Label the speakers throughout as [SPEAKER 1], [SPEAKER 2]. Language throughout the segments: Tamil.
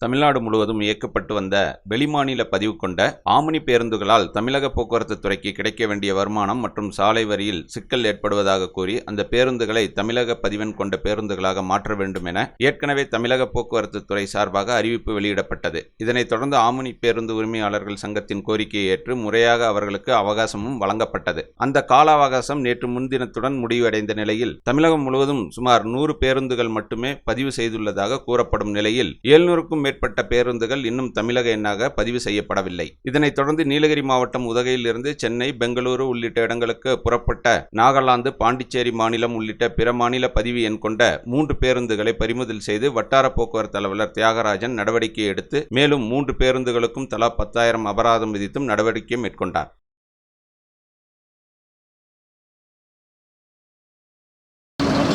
[SPEAKER 1] தமிழ்நாடு முழுவதும் இயக்கப்பட்டு வந்த வெளிமாநில பதிவு கொண்ட ஆமினி பேருந்துகளால் தமிழக போக்குவரத்து துறைக்கு கிடைக்க வேண்டிய வருமானம் மற்றும் சாலை வரியில் சிக்கல் ஏற்படுவதாக கூறி அந்த பேருந்துகளை தமிழக பதிவெண் கொண்ட பேருந்துகளாக மாற்ற வேண்டும் என ஏற்கனவே தமிழக போக்குவரத்து துறை சார்பாக அறிவிப்பு வெளியிடப்பட்டது. இதனைத் தொடர்ந்து ஆமினி பேருந்து உரிமையாளர்கள் சங்கத்தின் கோரிக்கையை ஏற்று முறையாக அவர்களுக்கு அவகாசமும் வழங்கப்பட்டது. அந்த கால அவகாசம் நேற்று முன்தினத்துடன் முடிவடைந்த நிலையில் தமிழகம் முழுவதும் சுமார் நூறு பேருந்துகள் மட்டுமே பதிவு செய்துள்ளதாக கூறப்படும் நிலையில் எழுநூறுக்கும் மேற்பட்ட பேருந்துகள் இன்னும் தமிழக எண்ணாக பதிவு செய்யப்படவில்லை. இதனைத் தொடர்ந்து நீலகிரி மாவட்டம் உதகையில் இருந்து சென்னை பெங்களூரு உள்ளிட்ட இடங்களுக்கு புறப்பட்ட நாகாலாந்து பாண்டிச்சேரி மாநிலம் உள்ளிட்ட பிற மாநில பதிவு எண் கொண்ட மூன்று பேருந்துகளை பறிமுதல் செய்து வட்டார போக்குவரத்து அலுவலர் தியாகராஜன் நடவடிக்கை எடுத்து மேலும் மூன்று பேருந்துகளுக்கும் தலா பத்தாயிரம் அபராதம் விதித்தும் நடவடிக்கை மேற்கொண்டார்.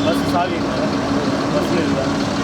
[SPEAKER 2] பஸ் சாவி பஸ்ஸில் இல்லை.